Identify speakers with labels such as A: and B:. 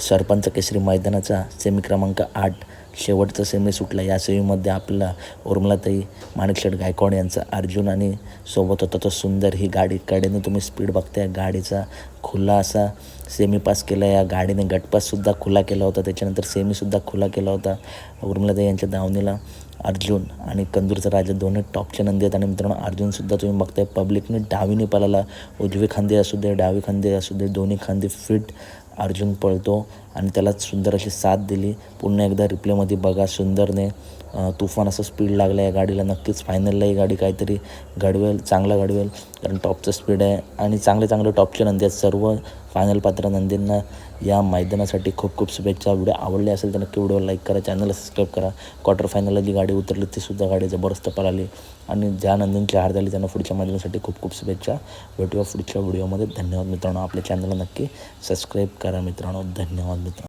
A: सरपंच केसरी मैदानाचा semi क्रमांक आठ. शेवटचा सेमी सुटला. या सेमीमध्ये आपला उर्मलाताई माणिकशेठ गायकवाड यांचा अर्जुन आणि सोबत होता तो सुंदर. ही गाडी गाडीने तुम्ही स्पीड बघताय. गाडीचा खुला असा सेमी पास केला. या गाडीने गटपाससुद्धा खुला केला होता. त्याच्यानंतर सेमीसुद्धा खुला केला होता. उर्मिलाताई यांच्या धावणीला अर्जुन आणि कंदूरचा राजा दोन्ही टॉपचे नंदी आहेत. आणि मित्रांनो अर्जुनसुद्धा तुम्ही बघताय. पब्लिकने डावीने पळाला उजवी खांदे असू दे डावी खांदे असू दे दोन्ही खांदे फिट अर्जुन पळतो आणि त्याला सुंदर अशी साथ दिली. पुन्हा एकदा रिप्लेमध्ये बघा सुंदरने तुफान असं स्पीड लागलं आहे गाडीला. नक्कीच फायनलला ही गाडी काहीतरी घडवेल चांगला घडवेल. कारण टॉपचं स्पीड आहे. आणि चांगले चांगले टॉपचे नंदी आहेत. सर्व फायनल पात्र नंदींना या मैदानासाठी खूप खूप शुभेच्छा. व्हिडिओ आवडले असेल तर नक्की व्हिडिओ लाईक करा चॅनलला सबस्क्राईब करा. क्वार्टर फायनलला जी गाडी उतरली ती सुद्धा गाडी जबरदस्त पळाली. आणि ज्या नंदींची हार झाली त्यांना पुढच्या मैदानासाठी खूप खूप शुभेच्छा. भेटूया पुढच्या व्हिडिओमध्ये. धन्यवाद मित्रांनो. आपल्या चॅनलला नक्की सबस्क्राईब करा मित्रांनो. धन्यवाद मित्रांनो.